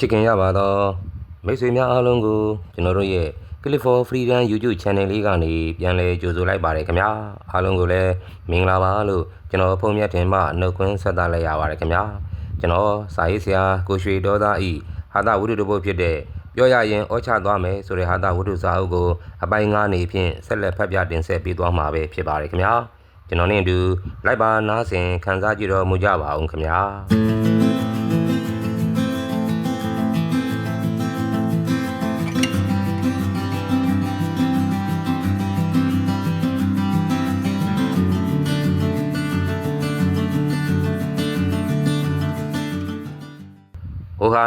ချစ်ခင်ရပါတော့မိတ်ဆွေများအားလုံးကိုကျွန်တော်တို့ရဲ့ Click for Freedom YouTube Channel လေးကနေပြန်လည်ကြိုဆိုလိုက်ပါတယ်ခင်ဗျာအားလုံးကိုလည်းမင်္ဂလာပါလို့ကျွန်တော်ဖုန်းမြတ်တင်မှနှုတ်ခွန်းဆက်သလိုက်ရပါတယ်ခင်ဗျာကျွန်တော်စာရေးဆရာကိုရွှေဒေါသားဤဟာတာဝိတုတပုတ်ဖြစ်တဲ့ပြောရရင်ဩချသွားမယ်ဆိုတဲ့ဟာတာဝိတုစာအုပ်ကိုအပိုင်း၅နေဖြင့်ဆက်လက်ဖတ်ပြတင်ဆက်ပေးသွားမှာပဲဖြစ်ပါတယ်ခင်ဗျာကျွန်တော်နဲ့အတူလိုက်ပါနားဆင်ခန်းစားကြည့်တော်မူကြပါအောင်ခင်ဗျာ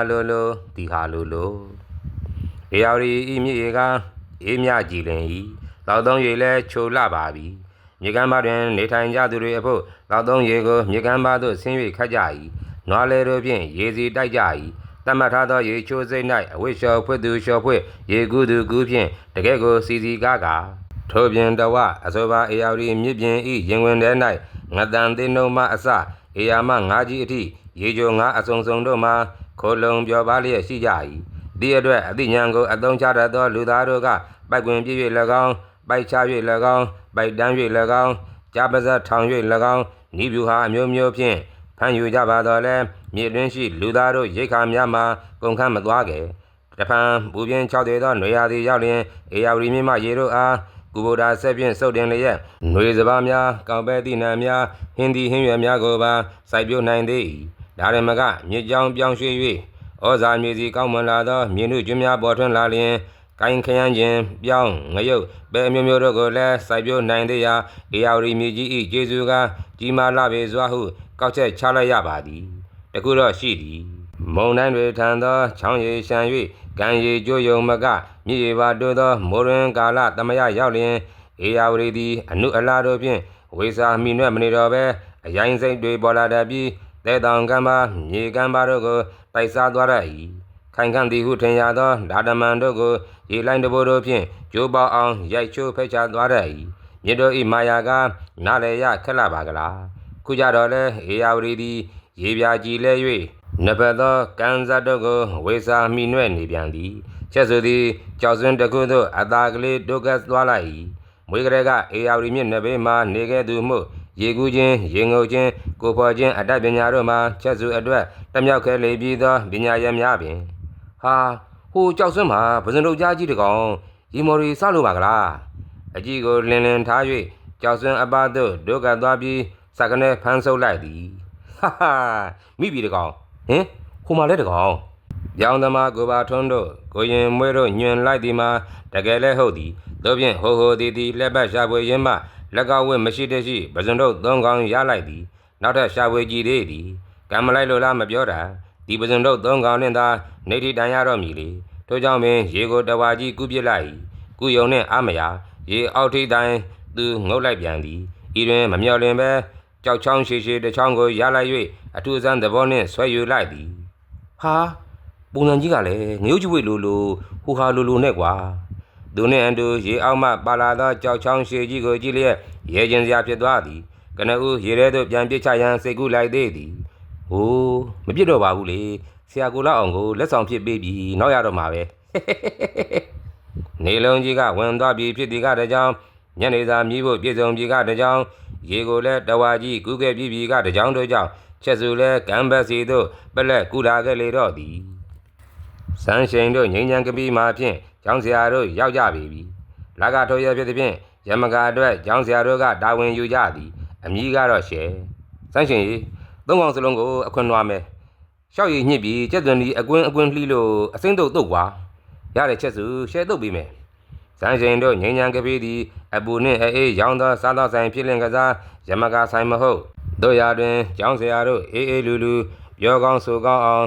လိုလိုဒီဟာလိုလိုအေယော်ရီဤမြစ်ရေကအေးမြကြည်လင်ဤလောက်သုံးရေလဲချိုလှပါပြီမြေကမ်းပါတွင်နေထိုင်ကြသူတွေအဖို့လောက်သုံးရေကိုမြေကမ်းပါသို့ဆင်း၍ခတ်ကြ၏နွားလေတို့ဖြင့်ရေစီတိုက်ကြ၏တတ်မှတ်ထားသောရေချိုးစိတ်၌အဝိရှော်ဖွက်သူရှော်ဖွက်ရေကူးသူကူးဖြင့်တကယ်ကိုစီစီကားကာထို့ပြင်တဝအဆိုပါအေယော်ရီမြစ်ပြင်ဤရင်ဝင်ထဲ၌ငတန်သိနှုံမှအစအေယာမငါးကြီးအထိရေကြိုငါးအစုံစုံတို့မှာ ခိုလုံပြောပါလျက်ရှိကြ၏ဒီအတွက်အသိဉာဏ်ကိုအသုံးချတတ်သောလူသားတို့ကပိုက်ကွင်ပြည့်၍၎င်းပိုက်ချ၍၎င်းပိုက်တန်း၍၎င်းကြားပါဇက်ထောင်၍၎င်းဤဗျူဟာအမျိုးမျိုးဖြင့်ဖန်ယူကြပါတော့လဲမြေတွင်းရှိလူသားတို့ရိတ်ခါများမှာကုန်ခန့်မသွားကြတဖန်ဘူပြင်း၆သေးသောနွေရာသီရောက်လျင်အေယာဝတီမြင့်မရေတို့အားကုဗုဒ္ဓဆက်ဖြင့်စုတ်တင်လျက်ຫນွေစပါးများကောင်းပဲတိနံများဟင်းဒီဟင်းရွက်များကိုပါစိုက်ပျိုးနိုင်သေး၏ ဒါရမကမြေကြောင်ပြောင်းရွှေ့၍ဩဇာမြေစီကောင်းမွန်လာသောမြေနုကျွမ်းများပေါ်ထွန်းလာလျင်ကိုင်းခရမ်းခြင်းပြောင်းငရုတ်ပဲအမျိုးမျိုးတို့ကိုလည်းစိုက်ပျိုးနိုင်သေးရာအေယာဝတီမြေကြီး၏ကျေးဇူးကကြီးမားလာပေစွာဟုကောက်ချက်ချလိုက်ရပါသည်တခုတော့ရှိသည်မုံတိုင်းတွေထံသောချောင်းရည်ရှမ်း၍ကံရည်ကြိုးယုံမကမြည်ရပါတိုးသောမိုးရင်ကာလသမယရောက်လျင်အေယာဝရီသည်အနုအလားတို့ဖြင့်ဝေစာမိနွဲ့မနေတော့ပဲအရင်စိတ်တွေပေါ်လာတတ်ပြီး တဲတောင်ကမ်းပါမြေကမ်းပါတို့ကိုတိုက်စားသွားရ၏ခိုင်ခန့်သည်ဟုထင်ရသောဓာတမန်တို့ကိုရေလိုင်းတဘိုးတို့ဖြင့်ကြိုးပေါအောင်ရိုက်ချိုးဖဲ့ချသွားရ၏မြေတို့၏မာယာကနားလေရခက်လာပါကလားခုကြတော့လဲအေယာဝရီသည်ရေပြာကြည်လဲ၍နဘတ်သောကံဇတ်တို့ကိုဝေစာမိနွဲ့နေပြန်သည်ချက်ဆိုသည်ကြောက်စွန်းတစ်ခုသို့အသာကလေးဒုက္ခသွားလိုက်၏မွေးကလေးကအေယာဝတီမြင့်နဘေးမှနေခဲ့သူမှု ရေကူးခြင်းရေငုပ်ခြင်းကိုဖော်ခြင်းအတတ်ပညာတို့မှာချက်စုအတွက်တမြောက်ခဲလေပြီးသောပညာရများပင်ဟာဟိုကြောက်စွန်းမှာပဇွန်တို့ကြားကြီးတကောင်ရီမော်ရီစလို့ပါကလားအကြီးကိုလင်းလင်းထား၍ကြောက်စွန်းအပသို့ဒုက္ခသွားပြီးစကနေဖမ်းဆုပ်လိုက်သည်ဟာဟာမိပြီတကောင်ဟင်ဟိုမှာလဲတကောင်ပြောင်းသမားကိုပါထွန်းတို့ကိုရင်မွေးတို့ညွန်လိုက်သည်မှာတကယ်လဲဟုတ်သည်တို့ဖြင့်ဟိုဟိုတီတီလက်ပတ်ရှာဖွေရင်းမှ လက်ကဝတ်မရှိတဲ့ရှိပဇွန်တို့သုံးကောင်ရလိုက်သည်နောက်ထပ်ရှာဖွေကြည့်သေးသည်ကံမလိုက်လို့လားမပြောတာဒီပဇွန်တို့သုံးကောင်နဲ့သာနေတီတန်ရတော့မည်လေထို့ကြောင့်ပင်ရေကိုတဝါကြီးကူးပစ်လိုက်၏ကုယုံနှင့်အာမယာရေအောက်ထိပ်တိုင်းသူငုတ်လိုက်ပြန်သည်ဤတွင်မမျော်လင်ပဲကြောက်ချောင်းရှိရှိတစ်ချောင်းကိုရလိုက်၍အထူးဆန်းသဘောနှင့်ဆွဲယူလိုက်သည်ဟာပုံစံကြီးကလည်းငရုတ်ကြွေလိုလိုဟူဟာလိုလိုနဲ့ကွာ သူနဲ့အန်တူရေအောက်မှပါလာသောကြောက်ချောင်းရှည်ကြီးကိုကြည့်လျက်ရဲကျင်စရာဖြစ်သွားသည်ကနဦးရေထဲသို့ပြန်ပစ်ချရန်စိတ်ကူးလိုက်သေးသည်ဟိုးမပြစ်တော့ပါဘူးလေဆရာကိုလောက်အောင်ကိုလက်ဆောင်ဖြစ်ပေးပြီးနောက်ရတော့မှာပဲနေလုံးကြီးကဝင်သွားပြီဖြစ်သည်ကတကြောင်ညနေစာမြည်ဖို့ပြည်စုံပြီကတကြောင်ရေကိုလည်းတဝါကြီးကူးခဲ့ပြီပြီကတကြောင်တို့ကြောင့်ချက်စုလဲကမ်းဘက်စီတို့ပလက်ကူလာခဲ့လေတော့သည် စန်းရှိန်တို့ငိမ့်ချမ်းကပီးမှာဖြင့်ကျောင်းဆရာတို့ရောက်ကြပြီပြီ။လာကထိုရဖြစ်သည်ဖြင့်ရမကအတွက်ကျောင်းဆရာတို့ကတာဝန်ယူကြသည်။အမည်ကတော့ရှယ်။စန်းရှိန်ကြီးသုံးကောင်စလုံးကိုအခွင့်နွားမယ်။ရှောက်ရည်ညစ်ပြီးကျက်သွန်ဒီအကွင်းအကွင်းလှီးလို့အစိမ့်တုတ်တုတ်ကွာ။ရတဲ့ချက်စုရှယ်တုတ်ပြီးမယ်။စန်းရှိန်တို့ငိမ့်ချမ်းကပီးသည်အပူနှင့်အေးအေးရောင်းသောစားသောဆိုင်ဖြစ်လင်ကစားရမကဆိုင်မဟုတ်တို့ရာတွင်ကျောင်းဆရာတို့အေးအေးလူလူပြောကောင်းဆိုကောင်းအောင်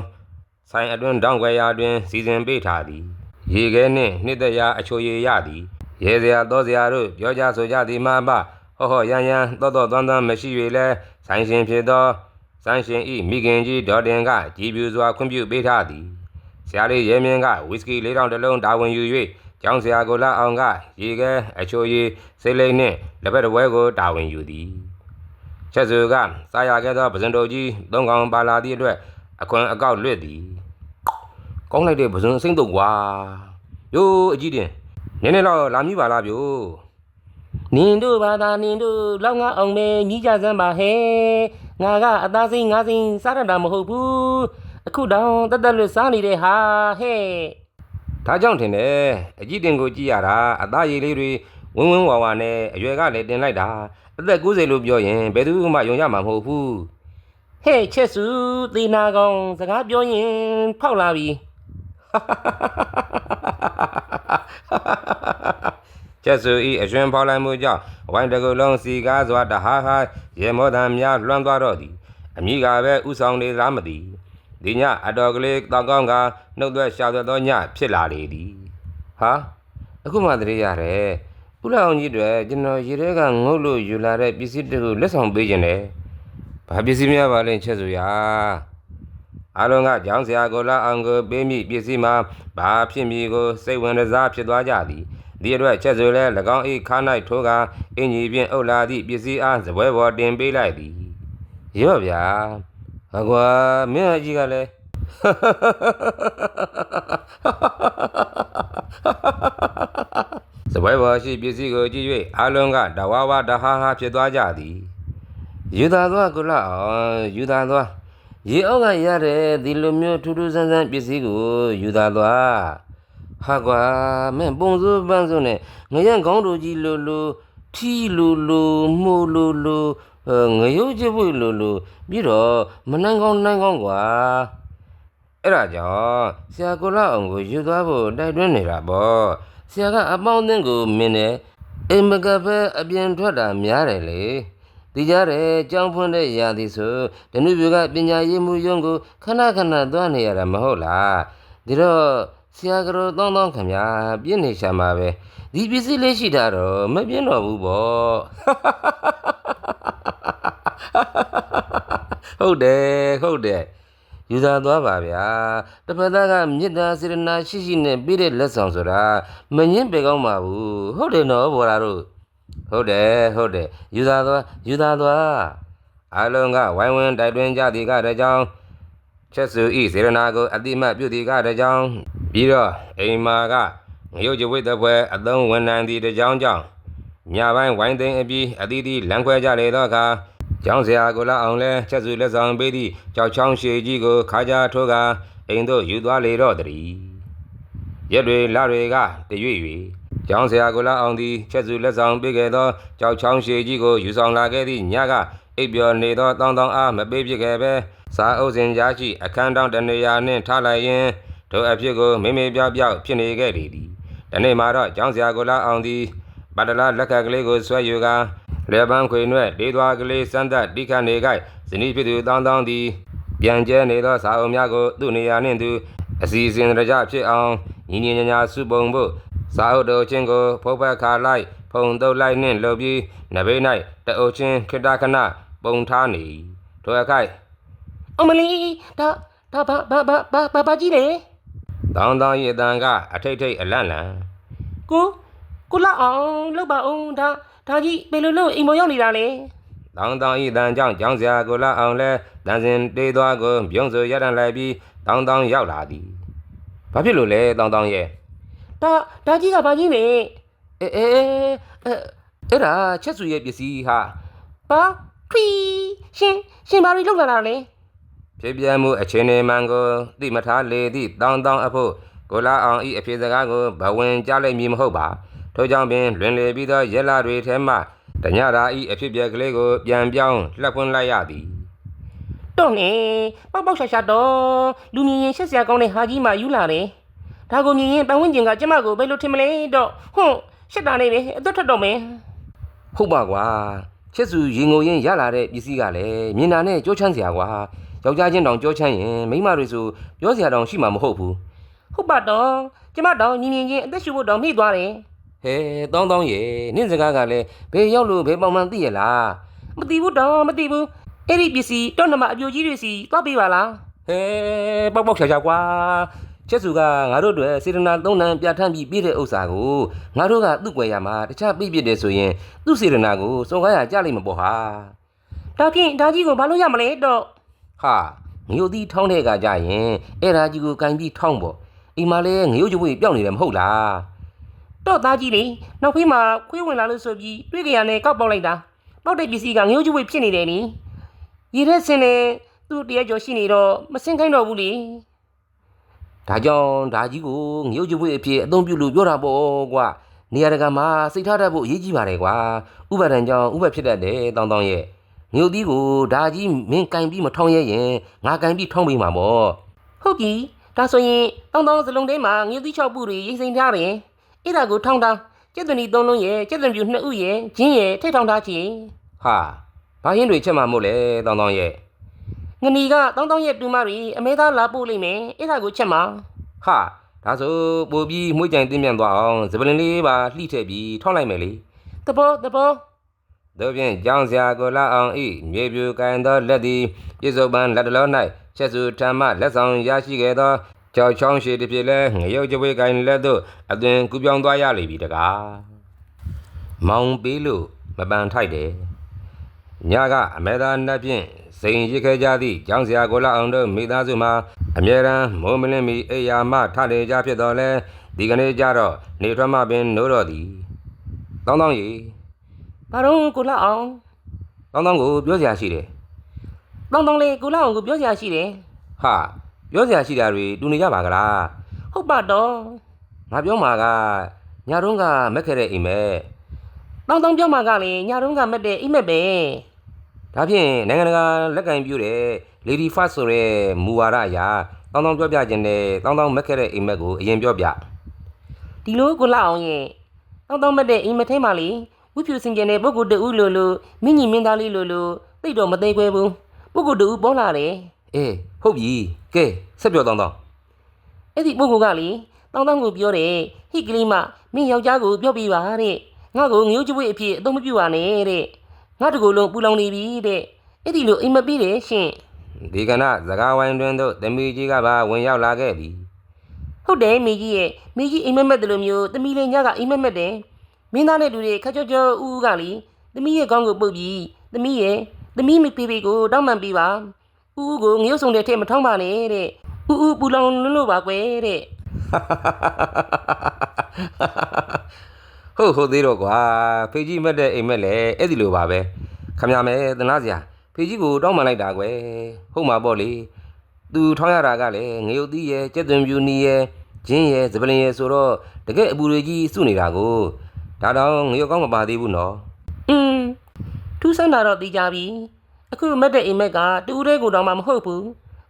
ဆိုင်အတွင်းတောင်းခွဲရာတွင်စီစဉ်ပေးထားသည်ရေခဲနှင့်နှစ်သက်ရာအချိုရည်ရသည်ရေစရာသောစရာတို့ပြောကြဆိုကြသည်မှအပဟောဟောရန်ရန်တောတောသွမ်းသွမ်းမရှိ၍လဲဆိုင်ရှင်ဖြစ်သောဆိုင်ရှင်ဤမိခင်ကြီးဒေါ်တင်ကကြည်ပြူစွာခွင့်ပြုပေးထားသည်ဆရာလေးရဲမြင့်ကဝီစကီလေးတောင်တစ်လုံးတာဝန်ယူ၍ကျောင်းဆရာကိုလာအောင်ကရေခဲအချိုရည်စိတ်လိမ့်နှင့်လက်ဘက်တစ်ပွဲကိုတာဝန်ယူသည်ချက်စုကစားရခဲ့သောပဇွန်တော်ကြီးသုံးကောင်ပါလာသည့်အတွက် အခွန်အကောက်လွတ်သည်ကောင်းလိုက်တဲ့ပဇွန်အစိမ့်တော့ကွာယိုးအကြီးတင်နည်းနည်းတော့လာမိပါလားဗျို့နင်တို့ဘာသာနင်တို့လောက်ငါအောင်မဲညီးကြစမ်းပါဟဲ့ငါကအသားစိမ်းငါးစိမ်းစားရတာမဟုတ်ဘူးအခုတောင်တက်တက်လွတ်စားနေတဲ့ဟာဟဲ့ဒါကြောင့်ထင်တယ်အကြီးတင်ကိုကြည့်ရတာအသားရည်လေးတွေဝင်းဝင်းဝါဝါနဲ့အရွယ်ကလည်းတင်လိုက်တာအသက်90လို့ပြောရင်ဘယ်သူမှယုံရမှာမဟုတ်ဘူး ဟဲ့ချက်စုသေနာကောင်စကားပြောရင်ဖောက်လာပြီချက်စုဤအရှင်ဖော်လိုက်မှုကြောင့်ဝိုင်းတကူလုံးစီကားစွာတဟားဟာရေမောတံများလွှမ်းသွားတော့သည်အမိကပဲဥဆောင်နေလားမသိဒီညအတော်ကလေးတောင်ကောင်းကနှုတ်သက်ရှာသောညဖြစ်လာလေသည်ဟာအခုမှတရေရတယ်ဥလောင်ကြီးတွေကျွန်တော်ရေထဲကငုတ်လို့ယူလာတဲ့ပစ္စည်းတစ်ခုလက်ဆောင်ပေးခြင်းတယ် ဘာပစ္စည်းများပါလဲချက်စုရာအားလုံးကကြောင်းစရာကိုလာအောင်ကိုပေးမိပစ္စည်းမှာဘာဖြစ်မည်ကိုစိတ်ဝင်စားဖြစ်သွားကြသည်ဒီအတွက်ချက်စုလဲ၎င်း၏ခါ၌ထိုးကအင်ကြီးဖြင့်အုပ်လာသည့်ပစ္စည်းအားစပွဲပေါ်တင်ပေးလိုက်သည်ရော့ဗျာဟကွာမင်းအကြီးကလည်းစပွဲပေါ်ရှိပစ္စည်းကိုကြည့်၍အားလုံးကတဝါဝါတဟာဟာဖြစ်သွားကြသည် ယူသာသွားကုလအောင်ယူသာသွားရေအောက်ကရတဲ့ဒီလိုမျိုးထူးထူးဆန်းဆန်းပစ္စည်းကိုယူသားသွားဟာကွာမင်းပုံစိုးပန်းစိုးနဲ့ငရံကောင်းတို့ကြီးလိုလိုထီလိုလိုမှုလိုလိုအဲငရုတ်ချပွေလိုလိုပြီးတော့မနှမ်းကောင်းနှမ်းကောင်းကွာအဲ့ဒါကြောင့်ဆရာကိုလာအောင်ကိုယူသွားဖို့တိုက်တွန်းနေတာပေါ့ဆရာကအပေါင်းအသင်းကိုမင်းနဲ့အိမ်မကပဲအပြင်ထွက်တာများတယ်လေ ဒီကြတဲ့ကြောင်းဖွင့်တဲ့ရာသီဆိုဒနုပြကပညာရေးမှုယုံကိုခဏခဏသွားနေရတာမဟုတ်လားဒီတော့ဆရာကတော်တောင်းတောင်းခင်ဗျာပြင်းနေရှာမှာပဲဒီပစ္စည်းလေးရှိတာတော့မပြင်းတော့ဘူးပေါ့ဟုတ်တယ်ဟုတ်တယ်ယူသာသွားပါဗျာတစ်ဖက်သားကမေတ္တာစေတနာရှိရှိနဲ့ပြည့်တဲ့လက်ဆောင်ဆိုတာမငင်းပေကောင်းပါဘူးဟုတ်တယ်နော်ဘော်လာတို့ ဟုတ်တယ်ဟုတ်တယ်ယူသားသွားယူသားသွားအားလုံးကဝိုင်းဝန်းတိုက်တွန်းကြသည်ကတည်းကြောင့်ချက်စုဤစေရနာကိုအတိမတ်ပြုသည်ကတည်းကြောင့်ပြီးတော့အိမ်မာကငရုတ်ကြဝိတပွဲအသုံးဝန်နိုင်သည့်တည်းကြောင့်ကြောင့်ညပိုင်းဝိုင်းသိမ်းအပြီးအသီးသီးလမ်းခွဲကြလေတော့အခါကျောင်းဆရာကိုလာအောင်လဲချက်စုလက်ဆောင်ပေးသည့်ကြောက်ချောင်းရှည်ကြီးကိုခါကြထိုးကအိမ်သို့ယူသွားလေတော့တည်းရက်တွေလတွေကတရွေ့၍ ကျောင်းဆရာကိုလာအောင်သည်ချက်စုလက်ဆောင်ပေးခဲ့သောကြောက်ချောင်းရှည်ကြီးကိုယူဆောင်လာခဲ့သည့်ညကအိပ်ပျော်နေသောတောင်းတောင်းအားမပေးဖြစ်ခဲ့ပဲစာအုပ်စဉ်ကြားရှိအခန်းတောင်းတနေရာနှင့်ထားလိုက်ရင်ထိုအဖြစ်ကိုမိမိပြောက်ပြောက်ဖြစ်နေခဲ့လေသည်ဒီနေ့မှာတော့ကျောင်းဆရာကိုလာအောင်သည်ပတ္တလာလက်ကကလေးကိုဆွဲယူကာလေပန်းခွေနှဲ့လေးသွားကလေးစမ်းသက်တိခတ်နေကြဇနီးဖြစ်သူတောင်းတောင်းသည်ပြန်ကျဲနေသောစာအုပ်များကိုသူ့နေရာနှင့်သူအစီအစဉ်တကြဖြစ်အောင်ညီညီညာညာစုပုံဖို့ စာအုပ်တော်ချင်းကိုဖုတ်ဖက်ခါလိုက်ဖုံတုပ်လိုက်နှင့်လှုပ်ပြီးနဘေး၌တအုပ်ချင်းခိတ္တခဏပုံထားနေထိုအခိုက်အမလီဒါဒါဘာဘာဘာဘာဘာဘာကြီးလေတောင်းတောင်း၏အတန်ကအထိတ်ထိတ်အလန့်လန့်ကိုကိုလာအောင်လောက်ပါအောင်ဒါဒါကြီးဘယ်လိုလုပ်အိမ်မောရောက်နေတာလဲတောင်းတောင်းဤတန်ကြောင့်ကျောင်းစရာကိုလာအောင်လဲတန်စင်တေးသွားကိုပြုံးဆိုရတန်လိုက်ပြီးတောင်းတောင်းရောက်လာသည်ဘာဖြစ်လို့လဲတောင်းတောင်းရဲ့ ဒါဒါကြီးကဘာကြီးလဲအဲအဲအဲအဲ့ဒါချက်စုရဲ့ပစ္စည်းဟာဘာခရီရှင်ရှင်ဘာတွေလောက်လာတာလဲဖြစ်ပြမှုအချင်းနေမှန်ကိုသိမထားလေသည့်တောင်းတောင်းအဖို့ကိုလာအောင်ဤအဖြစ်စကားကိုဘဝင်ကြားလိုက်မည်မဟုတ်ပါထို့ကြောင့်ပင်လွင်လေပြီးသောရက်လာတွေထဲမှတညရာဤအဖြစ်ပြက်ကလေးကိုပြန်ပြောင်းလှပ်ဖွင့်လိုက်ရသည်တော့နေပေါက်ပေါက်ရှာရှာတော့လူမြင်ရင်ရှက်စရာကောင်းတဲ့ဟာကြီးမှယူလာတယ် ဒါကိုမြင်ရင်ပတ်ဝန်းကျင်ကကျမကိုဘယ်လိုထင်မလဲတော့ဟွန်းရှက်တာနေပဲအသက်ထွက်တော့မယ်ဟုတ်ပါကွာချစ်စုရင်ငုံရင်ရလာတဲ့ပစ္စည်းကလည်းမြင်တာနဲ့ကြောချမ်းစရာကွာယောက်ျားချင်းတောင်ကြောချမ်းရင်မိန်းမတွေဆိုပြောစရာတောင်ရှိမှာမဟုတ်ဘူးဟုတ်ပါတော့ကျမတော့မြင်မြင်ချင်းအသက်ရှူဖို့တော့မိသွားတယ်ဟဲတောင်းတောင်းရဲ့နင့်စကားကလည်းဘယ်ရောက်လို့ဘယ်ပေါင်မှန်သိရလားမသိဘူးတော့မသိဘူးအဲ့ဒီပစ္စည်းတော့နမအပြိုကြီးတွေစီသွားပေးပါလားဟဲပေါက်ပေါက်ရှာရှာကွာ ချစ်စုကငါတို့အတွက်စေတနာသုံးနှံပြဋ္ဌာန်းပြီးပြည့်တဲ့ဥစ္စာကိုငါတို့ကသူ့ွယ်ရမှာတခြားပြည့်ပြည့်တယ်ဆိုရင်သူ့စေတနာကိုစုံကားရကြလိမ့်မပေါ်ဟာဒါဖြင့်ဒါကြီးကိုဘာလို့ရမလဲတော့ဟာမြို့သီးထောင်းတဲ့ကကြရင်အဲ့ဒါကြီးကိုကင်ပြီးထောင်းပေါ့အိမ်မှာလည်းငရုတ်ကြွေးပြောင်းနေတယ်မဟုတ်လားတော့သားကြီးလေနောက်ဖေးမှာခွေးဝင်လာလို့ဆိုပြီးတွေးကြရနဲ့ကောက်ပေါက်လိုက်တာပေါက်တဲ့ပစ္စည်းကငရုတ်ကျွေးဖြစ်နေတယ်နိရေထဲဆင်းနေသူ့တရက်ကျော်ရှိနေတော့မစင်ခိုင်းတော့ဘူးလေ ဒါကြောင့်ဒါကြီးကိုငရုတ်ကြွေးအဖြစ်အသုံးပြုလို့ပြောတာပေါ့ကွာနေရာတကာမှာစိတ်ထားတတ်ဖို့အရေးကြီးပါတယ်ကွာဥပဒံကြောင့်ဥပဖြစ်တတ်တယ်တောင်းတောင်းရဲ့ငရုတ်သီးကိုဒါကြီးမင်းကင်ပြီးမထောင်းရရင်ငါကင်ပြီးထောင်းပေးမှာပေါ့ဟုတ်ပြီဒါဆိုရင်တောင်းတောင်းစလုံးထဲမှာငရုတ်သီးချောက်ပူတွေရိမ့်စိန်ထားတယ်အဲ့ဒါကိုထောင်းတာကျက်သွန်ဒီသုံးလုံးရဲ့ကျက်သွန်ပြူနှစ်ဥရဲ့ဂျင်းရဲ့ထိတ်ထောင်းထားချင်ဟာဘာရင်တွေချက်မှာမို့လဲတောင်းတောင်းရဲ့ ငနီကတောင်းတောင်းရဲ့တူမတွေအမဲသားလာပို့လိမ့်မယ်အဲ့ဒါကိုချက်မှာဟာဒါဆိုပို့ပြီးမှုကြိုင်တင်းပြန်သွားအောင်စပလင်လေးပါလှိထည့်ပြီးထောင်းလိုက်မယ်လေတဘောတဘောတို့ဖြင့်ကြောင်းစရာကိုလာအောင်ဤမြေပြူကိုင်သောလက်သည်ပြစ္ဆုတ်ပန်လက်တလုံး၌ချက်စုထမ်းမှလက်ဆောင်ရရှိခဲ့သောကြောက်ချောင်းရှိတစ်ဖြစ်လဲငရုတ်ကြွေးကိုင်လက်သို့အသွင်ကူပြောင်းသွားရလိမ့်ပြီတကားမောင်ပေးလို့မပန်ထိုက်တယ်ညကအမေသာနှက်ဖြင့် စိန်ရစ်ခဲ့ကြသည့်ကြောင်းစရာကိုလာအောင်တို့မိသားစုမှာအမြဲတမ်းမိုးမလင်းမီအိယာမထလေကြဖြစ်တော်လဲဒီကနေ့ကြတော့နေထွက်မှပင်နိုးတော့သည်တောင်းတောင်းရီဘာတော့ကိုလာအောင်တောင်းတောင်းကိုပြောစရာရှိတယ်တောင်းတောင်းလေးကိုလာအောင်ကိုပြောစရာရှိတယ်။ဟာပြောစရာရှိတာတွေတူနေကြပါကလားဟုတ်ပါတော့။ငါပြောမှာကညတုန်းကမက်ခဲ့တဲ့အိမ်မဲတောင်းတောင်းပြောမှကလည်းညာတုန်းကမက်တဲ့အိမ်မက်ပဲ။ ဒါဖြင့်နိုင်ငံတကာလက်ကင်ပြူတဲ့ Lady First ဆိုတဲ့မူဝါဒအရာတောင်းတောင်းပြောပြခြင်းနဲ့တောင်းတောင်းမက်ခဲ့တဲ့အိမ်မက်ကိုအရင်ပြောပြဒီလိုကိုလာအောင်ရဲ့တောင်းတောင်းမက်တဲ့အိမ်မက်ထဲမှာလေဝိဖြူစင်ကြယ်တဲ့ပုဂ္ဂိုလ်တူလို့လို့မိညီမင်းသားလေးလို့လို့သိတော့မသိခွဲဘူးပုဂ္ဂိုလ်တူပေါ်လာတယ်။အေးဟုတ်ပြီ။ကဲဆက်ပြောတောင်းတောင်းအဲ့ဒီပုဂ္ဂိုလ်ကလေတောင်းတောင်းကိုပြောတယ်ဟိကလေးမမင်းယောက်ျားကိုပြောပြပါတဲ့ငါ့ကိုငရုတ်ကြွေးအဖြစ်အသုံးမပြုပါနဲ့တဲ့ ငါတကူလုံးပူလောင်နေပြီတဲ့အဲ့ဒီလိုအိမ်မက်ပြီးတယ်ရှင်ဒီကနေ့စကားဝိုင်းတွင်သို့တမီကြီးကပါဝင်ရောက်လာခဲ့သည်ဟုတ်တယ်မိကြီးရဲ့မိကြီးအိမ်မက်မက်တယ်လို့မျိုးတမီလေးညကအိမ်မက်မက်တယ်မင်းသားနဲ့တူတဲ့ခက်ကြောကြောဦးဦးကလေတမီရဲ့ကောင်းကိုပုတ်ပြီးတမီရဲ့တမီမိဖေဖေကိုတောင်းပန်ပေးပါဦးဦးကိုငရုတ်စုံတဲ့ထဲမထောင်းပါနဲ့တဲ့ဦးဦးပူလောင်လွန်းလို့ပါကွယ်တဲ့ ဟုတ်ဟုတ်သေးတော့ကွာဖေကြီးမက်တဲ့အိမ်မက်လည်းအဲ့ဒီလိုပါပဲခမရမယ်သနာစရာဖေကြီးကိုတောင်းပန်လိုက်တာကွယ်ဟုတ်မှာပေါ့လေသူထောင်းရတာကလည်းငရုတ်သီးရဲ့ကျက်သွန်ပြူနီရဲ့ဂျင်းရဲ့စပလင်ရဲ့ဆိုတော့တကယ်အပူတွေကြီးစုနေတာကိုဒါတော့ငရုတ်ကောင်းမပါသေးဘူးနော်อืมထူးဆန်းတာတော့သိကြပြီအခုမက်တဲ့အိမ်မက်ကတူးတဲ့ကိုတောင်မှမဟုတ်ဘူး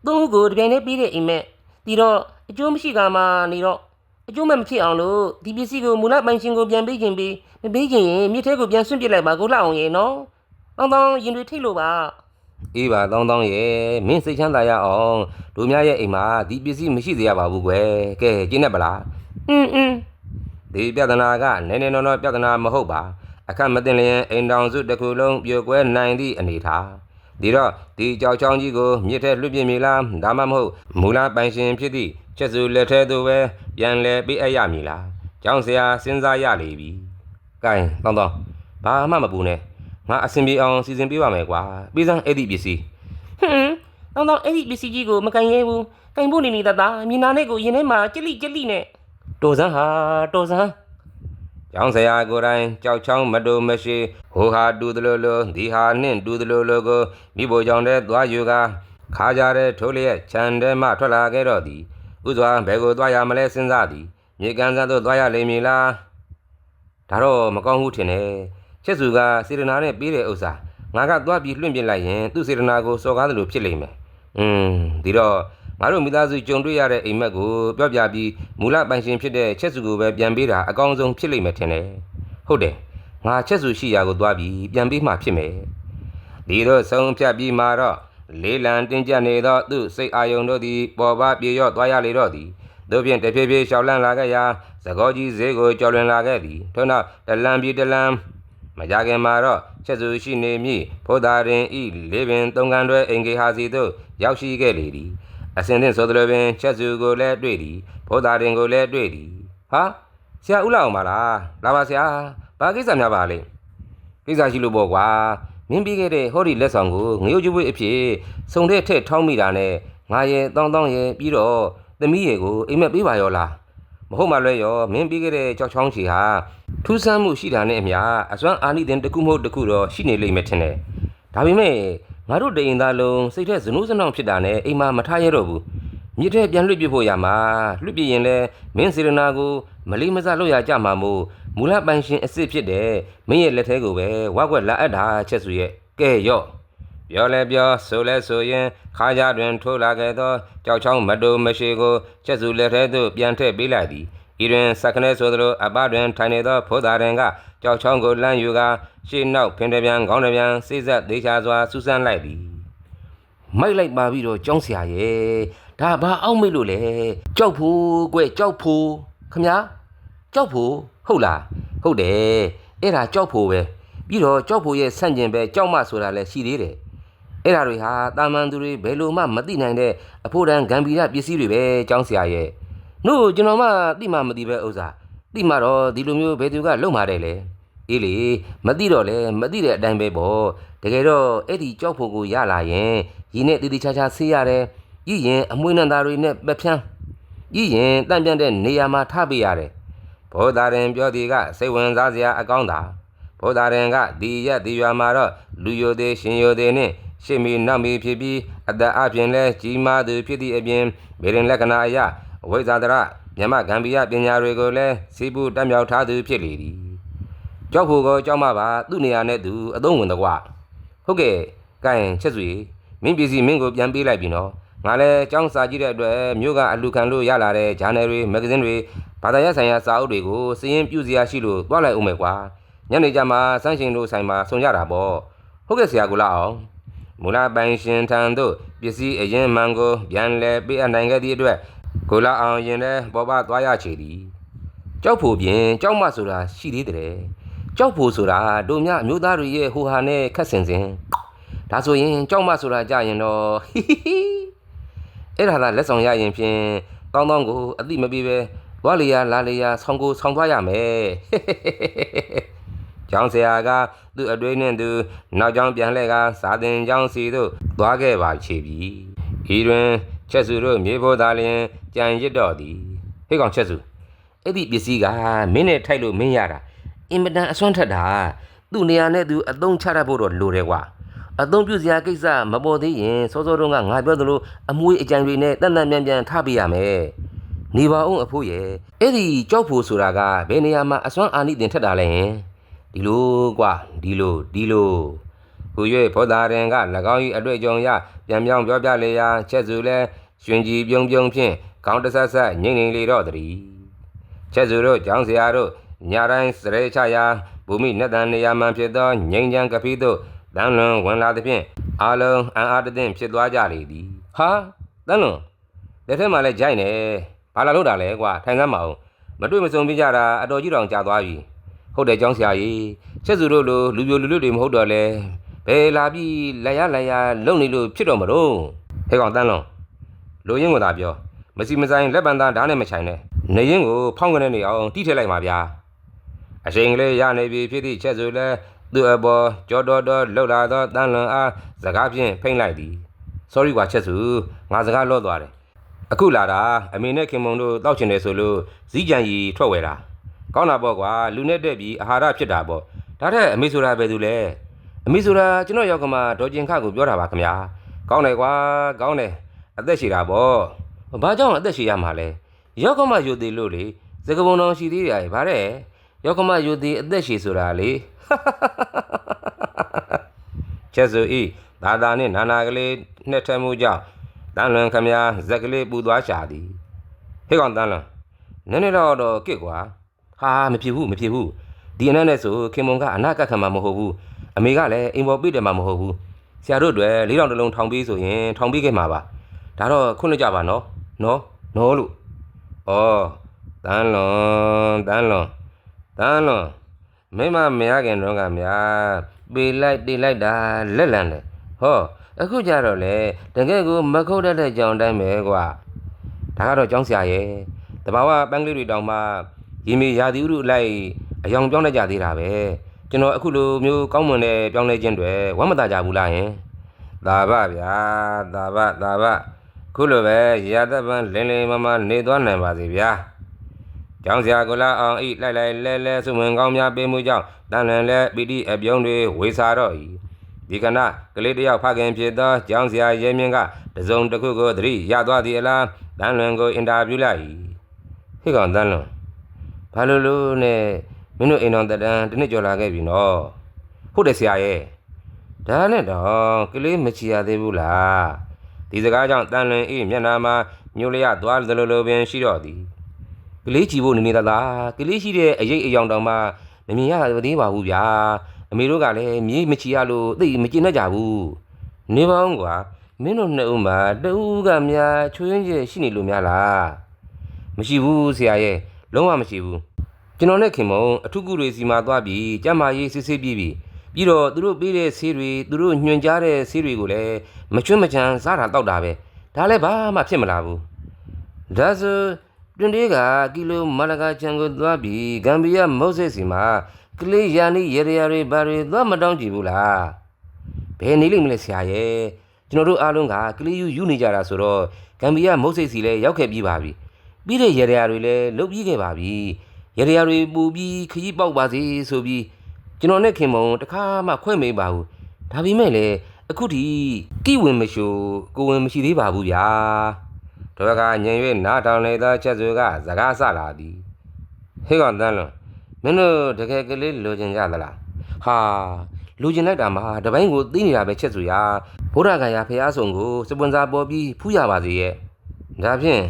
သုံးဦးကိုတပြိုင်တည်းပြီးတဲ့အိမ်မက်ဒီတော့အကျိုးမရှိကမှနေတော့ အကျိုးမဲ့မဖြစ်အောင်လို့ဒီပစ္စည်းကိုမူလပိုင်ရှင်ကိုပြန်ပေးခင်ပြီးမပေးခင်ရင်မြစ်ထဲကိုပြန်ဆွန့်ပစ်လိုက်ပါကိုလှအောင်ရေနော်။တောင်းတောင်းရင်တွေထိတ်လို့ပါ။အေးပါတောင်းတောင်းရဲ့မင်းစိတ်ချမ်းသာရအောင်လူများရဲ့အိမ်မှာဒီပစ္စည်းမရှိသေးရပါဘူးကွယ်။ကဲကျင်းတတ်ပလား။အင်းအင်းဒီပြဿနာကနည်းနည်းနော်နော်ပြဿနာမဟုတ်ပါအခက်မတင်လျင်အိမ်တောင်စုတစ်ခုလုံးပြိုကွဲနိုင်သည့်အနေထားဒီတော့ဒီကြောက်ချောင်းကြီးကိုမြစ်ထဲလွတ်ပြင်မီလားဒါမှမဟုတ်မူလပိုင်ရှင်ဖြစ်သည့် ချက်စုလက်ထဲသို့ပဲပြန်လဲပေးအပ်ရမည်လားကျောင်းဆရာစဉ်းစားရလေပြီကဲတောင်းတောင်းဘာမှမပူနဲ့ငါအဆင်ပြေအောင်စီစဉ်ပေးပါမယ်ကွာပြီးစမ်းအဲ့ဒီပစ္စည်းဟွန်းတောင်းတောင်းအဲ့ဒီပစ္စည်းကြီးကိုမကန်ရဲဘူးကန်ဖို့နေနေတတ်တာမြင်နာနဲ့ကိုရင်ထဲမှာကြက်လိကြက်လိနဲ့တော်စမ်းဟာတော်စမ်းကျောင်းဆရာကိုယ်တိုင်ကြောက်ချောင်းမတူမရှိဟိုဟာတူသလိုလိုဒီဟာနှင့်တူသလိုလိုကိုမိဖို့ကြောင့်တဲ့သွားယူကခါကြတဲ့ထိုးလျက်ခြံထဲမှထွက်လာခဲ့တော့သည် ဥစွာဘယ်ကိုသွားရမလဲစဉ်းစားသည်မြေကန်ဆန်းသို့သွားရလိမ့်မည်လားဒါတော့မကောင်းဘူးထင်တယ်ချက်စုကစေတနာနဲ့ပြီးတဲ့ဥစ္စာငါကသွားပြီးလွင့်ပြစ်လိုက်ရင်သူ့စေတနာကိုစော်ကားသလိုဖြစ်လိမ့်မယ်อืมဒီတော့ငါတို့မိသားစုကြုံတွေ့ရတဲ့အိမ်မက်ကိုပြောပြပြီးမူလပိုင်ရှင်ဖြစ်တဲ့ချက်စုကိုပဲပြန်ပေးတာအကောင်းဆုံးဖြစ်လိမ့်မယ်ထင်တယ်ဟုတ်တယ်ငါချက်စုရှိရာကိုသွားပြီးပြန်ပေးမှဖြစ်မယ်ဒီတော့ဆုံးဖြတ်ပြီးမှတော့ လေးလံတင်းကျပ်နေသောသူ့စိတ်အာယုံတို့သည်ပေါ်ပါပြေရော့သွားရလေတော့သည်တို့ဖြင့်တဖြည်းဖြည်းရှောက်လန့်လာခဲ့ရာသကောကြီးဈေးကိုကျော်လွင်လာခဲ့သည်ထို့နောက်တလံပြီးတလံမကြခင်မှာတော့ချက်စုရှိနေမည်ဖိုးသာရင်ဤလေးပင်သုံးကန်တွဲအင်္ဂေဟာစီသို့ရောက်ရှိခဲ့လေသည်အစင်သင့်ဆိုသလိုပင်ချက်စုကိုလည်းတွေ့သည်ဖိုးသာရင်ကိုလည်းတွေ့သည်ဟာဆရာဦးလာအောင်ပါလားလာပါဆရာဘာကိစ္စများပါလဲကိစ္စရှိလို့ပေါ့ကွာ မင်းပြီးခဲ့တဲ့ဟောဒီလက်ဆောင်ကိုငရုတ်ကျွေးအဖြစ်စုံတဲ့ထက်ထောင်းမိတာနဲ့ငါရဲ့တောင်းတောင်းရဲ့ပြီးတော့သမီးရဲ့ကိုအိမ်မက်ပေးပါရောလားမဟုတ်မှလည်းရောမင်းပြီးခဲ့တဲ့ကြောက်ချောင်းချီဟာထူးဆန်းမှုရှိတာနဲ့အမျှအစွမ်းအာနိသင်တစ်ခုမဟုတ်တစ်ခုတော့ရှိနေလိမ့်မယ်ထင်တယ်ဒါပေမဲ့ငါတို့တရင်သားလုံးစိတ်ထက်ဇနုဇနောင်ဖြစ်တာနဲ့အိမ်မှာမထားရတော့ဘူးမြစ်ထဲပြန်လွှတ်ပြဖို့ရမှာလွှတ်ပြရင်လဲမင်းစေရနာကိုမလေးမစားလို့ရကြမှာမို့ မူလပိုင်ရှင်အစ်စ်ဖြစ်တဲ့မင်းရဲ့လက်ထဲကိုပဲဝါကွက်လာအပ်တာချက်စုရဲ့ကဲရော့ပြောလဲပြောဆိုလဲဆိုရင်ခါကြတွင်ထိုးလာခဲ့သောကြောက်ချောင်းမတိုမရှိကိုချက်စုလက်ထဲသို့ပြန်ထည့်ပေးလိုက်သည်ဤတွင်စက္ကနဲဆိုသလိုအပတွင်ထိုင်နေသောဖိုးသားရင်ကကြောက်ချောင်းကိုလမ်းယူကာရှေ့နောက်ဖင်တပြန်ခေါင်းတပြန်စိစက်သေးချာစွာစူးစမ်းလိုက်သည်မိုက်လိုက်ပါပြီးတော့ကြောင်းဆရာရဲ့ဒါဘာအောက်မိတ်လို့လဲကြောက်ဖို့ကွကြောက်ဖို့ခမညာကြောက်ဖို့ ဟုတ်လားဟုတ်တယ်အဲ့ဒါကြောက်ဖို့ပဲပြီးတော့ကြောက်ဖို့ရဲ့ဆန့်ကျင်ပဲကြောက်မဆိုတာလည်းရှိသေးတယ်အဲ့ဓာတွေဟာတာမန်သူတွေဘယ်လိုမှမသိနိုင်တဲ့အဖို့တန်ဂံဗီရပစ္စည်းတွေပဲကျောင်းဆရာရဲ့နို့ကျွန်တော်မှသိမှမသိပဲဥစ္စာသိမှတော့ဒီလိုမျိုးဘယ်သူကလုံမာတယ်လေအေးလေမသိတော့လဲမသိတဲ့အတိုင်းပဲပေါ့တကယ်တော့အဲ့ဒီကြောက်ဖို့ကိုရလာရင်ရင်းနဲ့တီတီချာချာဆေးရတယ်ရည်ရင်အမွှေးနံသားတွေနဲ့ပက်ဖြန်းရည်ရင်တန့်ပြန့်တဲ့နေရာမှာထားပေးရတယ် ဘောသားရင်ပြောဒီကစိတ်ဝင်စားစရာအကောင်းတာဘုရားရင်ကဒီရက်ဒီရွာမှာတော့လူယိုသေးရှင်ယိုသေးနဲ့ရှစ်မီနောက်မီဖြစ်ပြီးအသက်အပြင်လဲကြီးမားသူဖြစ်သည့်အပြင်ဗေရင်လက္ခဏာအရအဝိဇ္ဇာတရမြမဂံဘီယပညာတွေကိုလည်းစီးပူတက်မြောက်ထားသူဖြစ်လေသည်ကြောက်ဖို့ကောကြောက်မှပါသူ့နေရာနဲ့သူအသုံးဝင်တော့ကွာဟုတ်ကဲ့ကဲချက်စွေမင်းပြည်စီမင်းကိုပြန်ပေးလိုက်ပြီနော် ငါလည်းចောင်းစာကြည့်တဲ့အတွက်မြို့ကအလူခံလို့ရလာတဲ့ဂျာနယ်တွေမဂ္ဂဇင်းတွေဘာသာရပ်ဆိုင်ရာစာအုပ်တွေကိုစည်ရင်ပြုစရာရှိလို့တွားလိုက်အောင်မယ်ကွာညနေကျမှစမ်းရှင်တို့ဆိုင်မှာဆုံကြတာပေါ့ဟုတ်ကဲ့ဆရာကလာအောင်မူလပိုင်ရှင်ထံသို့ပစ္စည်းအရင်မှန်ကိုပြန်လဲပေးအပ်နိုင်ခဲ့သည့်အတွက်ကိုလာအောင်ရင်လည်းပေါ်ပသွားရချေသည်ကြောက်ဖို့ပြင်ကြောက်မဆိုတာရှိသေးတယ်ကြောက်ဖို့ဆိုတာတို့မြအမျိုးသားတွေရဲ့ဟိုဟာနဲ့ခက်ဆင်ဆင်ဒါဆိုရင်ကြောက်မဆိုတာကြရင်တော့ဟီဟီဟီ အဲ့ဒါသာလက်ဆောင်ရရင်ဖြင့်ကောင်းကောင်းကိုအတိမပြေပဲသွားလေရလာလေရဆောင်းကိုဆောင်းသွားရမယ်ကျောင်းဆရာကသူ့အတွေ့နှင့်သူနောက်ကျောင်းပြန်လှည့်ကစာသင်ကျောင်းစီသို့သွားခဲ့ပါချေပြီဤတွင်ချက်စုတို့မြေဖို့သားလျင်ကြံရစ်တော့သည်ဟေ့ကောင်ချက်စုအဲ့ဒီပစ္စည်းကမင်းနဲ့ထိုက်လို့မင်းရတာအင်မတန်အစွမ်းထက်တာသူ့နေရာနဲ့သူအသုံးချတတ်ဖို့တော့လိုတယ်ကွာ အသုံးပြုစရာကိစ္စမပေါ်သေးရင်စောစောတုန်းကငါပြောသလိုအမွေးအကြံတွေနဲ့တန်တန်မြန်မြန်ထားပေးရမယ်နေပါအောင်အဖိုးရဲ့အဲ့ဒီကြောက်ဖို့ဆိုတာကဘယ်နေရာမှာအစွမ်းအာနိသင်ထက်တာလဲဟင်ဒီလိုကွာဒီလိုဒီလိုဟူ၍ဘောသားရင်က၎င်း၏အတွေ့အကြုံရပြန်ပြောင်းပြောပြလေရာချက်စုလဲရှင်ကြီးပြုံပြုံဖြင့်ခေါင်းတဆက်ဆက်ငိမ့်နေလေတော့တည်းချက်စုတို့ကျောင်းစရာတို့ညတိုင်းစရဲချရာဘူမိနတ်တန်နေရာမှဖြစ်သောငိမ့်ချမ်းကပီးတို့ တန်လွန်ဝင်လာသဖြင့်အာလုံးအံအားတသင့်ဖြစ်သွားကြလေသည်ဟာတန်လွန်လက်ထက်မှာလဲကြိုက်နေဘာလာလို့တာလဲကွာထိုင်စမ်းမအောင်မတွေ့မစုံပြကြတာအတော်ကြီးတောင်ကြာသွားပြီဟုတ်တယ်ကျောင်းဆရာကြီးချက်စုတို့လိုလူပြိုလူလွတ်တွေမဟုတ်တော့လဲဘယ်လာပြီးလက်ရလက်ရလုံနေလို့ဖြစ်တော့မလို့ဟဲ့ကောင်တန်းလုံးလူရင်းကသာပြောမစီမဆိုင်လက်ပံသားဓာတ်နဲ့မချိုင်နဲ့နေရင်ကိုဖောင်းကနေနေအောင်တိထည့်လိုက်ပါဗျာအချိန်ကလေးရနေပြီဖြစ်သည့်ချက်စုလဲ သူ့အပေါ်ကြောတော်တော်လှုပ်လာသောတန်းလွန်အားစကားဖြင့်ဖိမ့်လိုက်သည် sorry ကွာချက်စုငါစကားလော့သွားတယ်အခုလာတာအမေနဲ့ခင်မုံတို့တောက်ချင်တယ်ဆိုလို့ဇီးကြံကြီးထွက်ဝဲတာကောင်းတာပေါ့ကွာလူနဲ့တက်ပြီးအာဟာရဖြစ်တာပေါ့ဒါတဲ့အမေဆိုတာပဲသူလဲအမေဆိုတာကျွန်တော်ရောက်ကမှဒေါ်ကျင်ခကိုပြောတာပါခင်ဗျာကောင်းတယ်ကွာကောင်းတယ်အသက်ရှည်တာပေါ့ဘာကြောင့်အသက်ရှည်ရမှာလဲရောက်ကမှယူသေးလို့လေစကပုံတော်ရှိသေးတယ်ဗါတဲ့ရောက်ကမှယူသေးအသက်ရှည်ဆိုတာလေ ချက်စုဤသာသာနှင့်နာနာကလေးနှစ်ထက်မှုကြောင့်တန်လွန်ခမများဇက်ကလေးပူသွားရှာသည်ဟေ့ကောင်တန်လွန်နည်းနည်းတော့တော့ကစ်ကွာဟာမဖြစ်ဘူးမဖြစ်ဘူးဒီအနက်နဲ့ဆိုခင်မုံကအနာကတ်ခံမှာမဟုတ်ဘူးအမေကလည်းအိမ်ပေါ်ပြည့်တယ်မှာမဟုတ်ဘူးဆရာတို့တွေလေးတောင်တစ်လုံးထောင်ပေးဆိုရင်ထောင်ပေးခဲ့မှာပါဒါတော့ခွင့်လွှတ်ကြပါနော်နော်နော်လို့ဩတန်းလွန်တန်းလွန်တန်းလွန် မင်းမမရခင်တော့ကများပေးလိုက်တေးလိုက်တာလက်လန်တယ်ဟောအခုကြတော့လေတကယ်ကိုမခုတ်တတ်တဲ့ကြောင်တိုင်းပဲကွာဒါကတော့ကျောင်းဆရာရဲ့တဘာဝပန်းကလေးတွေတောင်မှရေမေရာသီဥတုအလိုက်အယောင်ပြောင်းနေကြသေးတာပဲကျွန်တော်အခုလိုမျိုးကောင်းမွန်တဲ့ပြောင်းလဲခြင်းတွေဝမ်းမသာကြဘူးလားယင်သာဘဗျာသာဘသာဘခုလိုပဲရာသက်ပန်းလင်းလင်းမမနေသွားနိုင်ပါစေဗျာ ကျောင်းဆရာကလာအောင်ဤလိုက်လိုက်လဲလဲစုဝင်ကောင်းများပေးမှုကြောင့်တန်လန်လဲပီတိအပြုံးတွေဝေစာတော့ဤဒီကနေ့ကလေးတယောက်ဖခင်ဖြစ်သောကျောင်းဆရာရဲမြင့်ကတစုံတစ်ခုကိုသတိရသွားသည်အလားတန်လွန်ကိုအင်တာဗျူးလိုက်၏ဟေ့ကောင်တန်လွန်ဘာလို့လို့နဲ့မင်းတို့အိမ်တော်တတန်းတစ်နှစ်ကျော်လာခဲ့ပြီနော်ဟုတ်တယ်ဆရာရဲ့ဒါနဲ့တော့ကလေးမချီရသေးဘူးလားဒီစကားကြောင့်တန်လွန်ဤမျက်နှာမှာညိုလျသွားသလိုလိုပင်ရှိတော့သည် ကလေးချီဖို့နေနေသလားကလေးရှိတဲ့အရေးအယောင်တောင်မှမမြင်ရသေးပါဘူးဗျာအမေတို့ကလည်းမြေးမချီရလို့သိမကျင်တတ်ကြဘူးနေပါဦးကွာမင်းတို့နှစ်ဦးမှာတဦးကများချွေးရရှိနေလို့များလားမရှိဘူးဆရာရဲ့လုံးဝမရှိဘူးကျွန်တော်နဲ့ခင်မုံအထုကုတွေစီမှာသွားပြီးကျမ်းမာရေးစစ်စစ်ပြီးပြီးပြီးတော့သူတို့ပေးတဲ့ဆေးတွေသူတို့ညွှန်ကြားတဲ့ဆေးတွေကိုလည်းမချွတ်မချမ်းစားတာတောက်တာပဲဒါလည်းဘာမှဖြစ်မလာဘူးဒါဆို တွင်တွေကကီလိုမလကာချန်ကိုသွားပြီးဂမ်ဘီယာမော့ဆက်စီမှာကလေးယာနီရေရတွေဘာတွေသွားမတောင်းကြည့်ဘူးလားဘယ်နေလိမ့်မလဲဆရာရဲ့ကျွန်တော်တို့အားလုံးကကလေးယူယူနေကြတာဆိုတော့ဂမ်ဘီယာမော့ဆက်စီလည်းရောက်ခဲ့ပြီးပါပြီပြီးတဲ့ရေရတွေလည်းလုတ်ပြီးခဲ့ပါပြီရရတွေပူပြီးခကြီးပေါက်ပါစေဆိုပြီးကျွန်တော်နဲ့ခင်မုံတခါမှခွဲမေးပါဘူးဒါပေမဲ့လည်းအခုထိကိဝင်မရှို့ကိုဝင်မရှိသေးပါဘူးဗျာ တော့ကညင်၍နားထောင်နေသောချက်စုကစကားဆလာသည်ဟေးကောင်တန်းလွန်မင်းတို့တကယ်ကလေးလိုချင်ကြသလားဟာလူချင်လိုက်တာမှာတပိုင်းကိုသိနေတာပဲချက်စုရာဘုရားကရာဖះဆောင်ကိုစပွန်ဆာပေါ်ပြီးဖူးရပါစေရဲ့ဒါဖြင့်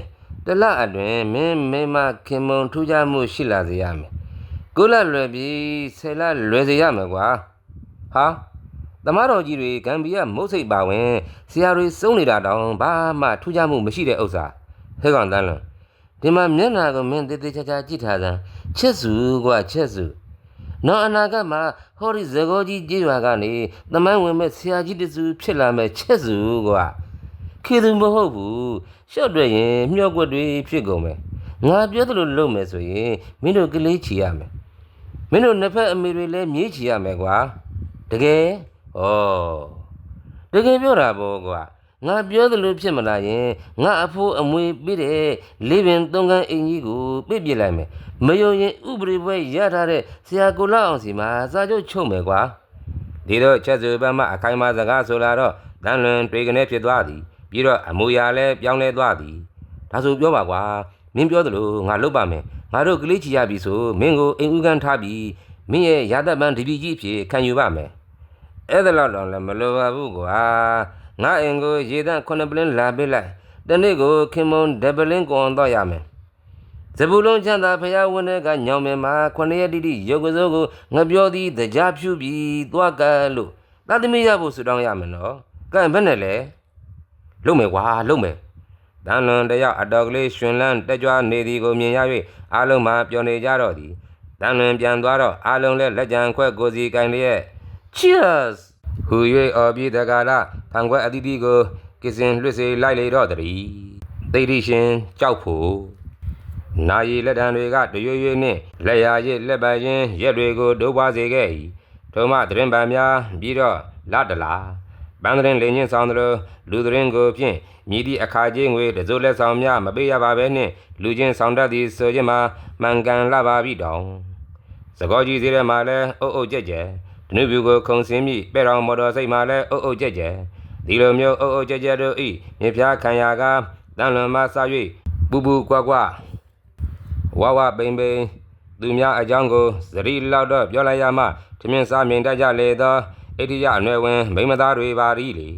တလအတွင်မင်းမိမခင်မုံထူးခြားမှုရှိလာစေရမယ်။ကိုလလွယ်ပြီးဆယ်လလွယ်စေရမယ်ကွာ။ဟာ သမားတော်ကြီးတွေဂမ်ဘီယာမုတ်စိတ်ပါဝင်ဆရာတွေစုံနေတာတောင်ဘာမှထူးခြားမှုမရှိတဲ့ဥစ္စာဟဲ့ကောင်တန်းလွန်ဒီမှာမျက်နာကိုမင်းတေးသေးချာချာကြည့်ထားစမ်းချက်စုကွာချက်စုနောက်အနာဂတ်မှာဟောဒီဇဂောကြီးကြေးရွာကနေသမိုင်းဝင်မဲ့ဆရာကြီးတစုဖြစ်လာမဲ့ချက်စုကွာခေသူမဟုတ်ဘူးရှော့တွေ့ရင်မျော့ကွက်တွေဖြစ်ကုန်မယ်ငါပြောသလိုလုပ်မယ်ဆိုရင်မင်းတို့ကလေးချီရမယ်မင်းတို့နှစ်ဖက်အမေတွေလည်းမြေးချီရမယ်ကွာတကယ် ဩတကယ်ပြောတာပေါ့ကွာငါပြောသလိုဖြစ်မလာရင်ငါအဖိုးအမွေပြီးတဲ့လေးပင်သုံးကန်းအင်ကြီးကိုပြစ်ပြစ်လိုက်မယ်မယုံရင်ဥပဒေပွဲရထားတဲ့ဆရာကိုလောက်အောင်စီမှာစာချုပ်ချုပ်မယ်ကွာဒီတော့ချက်စုပန်းမအခိုင်အမာစကားဆိုလာတော့တန်လွန်တွေကနေဖြစ်သွားသည်ပြီးတော့အမူအရာလည်းပြောင်းလဲသွားသည်ဒါဆိုပြောပါကွာမင်းပြောသလိုငါလုပ်ပါမယ်ငါတို့ကလေးချီရပြီဆိုမင်းကိုအိမ်ဦးကန်ထားပြီးမင်းရဲ့ရာသက်ပန်းဒီပီကြီးအဖြစ်ခံယူပါမယ် အဲ့ဒါတော့တော့လည်းမလိုပါဘူးကွာငါအိမ်ကိုရေတန့်ခုနှစ်ပလင်းလာပေးလိုက်တနေ့ကိုခင်မုံဒပလင်းကွန်တော့ရမယ်ဇဘူလုံးချမ်းသာဖျားဝင်းတဲ့ကညောင်မင်မှာခொနရက်တိတိရုပ်ကစိုးကိုငပြောသည်တကြားဖြူပြီးသွားကလို့တသမီးရဖို့ဆူတောင်းရမယ်နော်ကဲဘယ်နဲ့လဲလုံမယ်ကွာလုံမယ်တန်လွန်တယောက်အတော်ကလေးရှင်လန်းတက်ကြွနေသည်ကိုမြင်ရ၍အားလုံးမှပျော်နေကြတော့သည်တန်လွန်ပြန်သွားတော့အားလုံးလည်းလက်ကြံခွက်ကိုစီကင်လျက် cheers ဟူ၍အော်ပြီးတကာလာဖန်ခွက်အတီးတီကိုကစ္စင်လွှတ်စေလိုက်လေတော့တည်းသိတိရှင်ကြောက်ဖို့နာယီလက်တံတွေကတရွေ့ရွေ့နှင့်လက်ရာရစ်လက်ပံချင်းရက်တွေကိုဒုပွားစေခဲ့၏ထို့မှသတင်းပံများပြီးတော့လာတလာပန်းသတင်းလင်းချင်းဆောင်သလိုလူသတင်းကိုဖြင့်မြည်သည့်အခါချင်းငွေတစိုးလက်ဆောင်များမပေးရပါဘဲနှင့်လူချင်းဆောင်တတ်သည်ဆိုခြင်းမှာမှန်ကန်လာပါပြီတောင်သကောကြီးစီးထဲမှာလည်းအုပ်အုပ်ကြက်ကြက် ဒနုပြူကိုခုံစင်းမိပဲ့တော်မော်တော်စိတ်မှာလည်းအုပ်အုပ်ကြက်ကြက်ဒီလိုမျိုးအုပ်အုပ်ကြက်ကြက်တို့ဤမြဖျားခံရကတန်လွန်မှစ၍ပူပူကွာကွာဝဝပိန်ပိန်သူများအကြောင်းကိုသတိလောက်တော့ပြောလိုက်ရမှထမင်းစားမြင်တတ်ကြလေသောအိဋ္ဌိယအနွယ်ဝင်မိမသားတွေပါရီလေ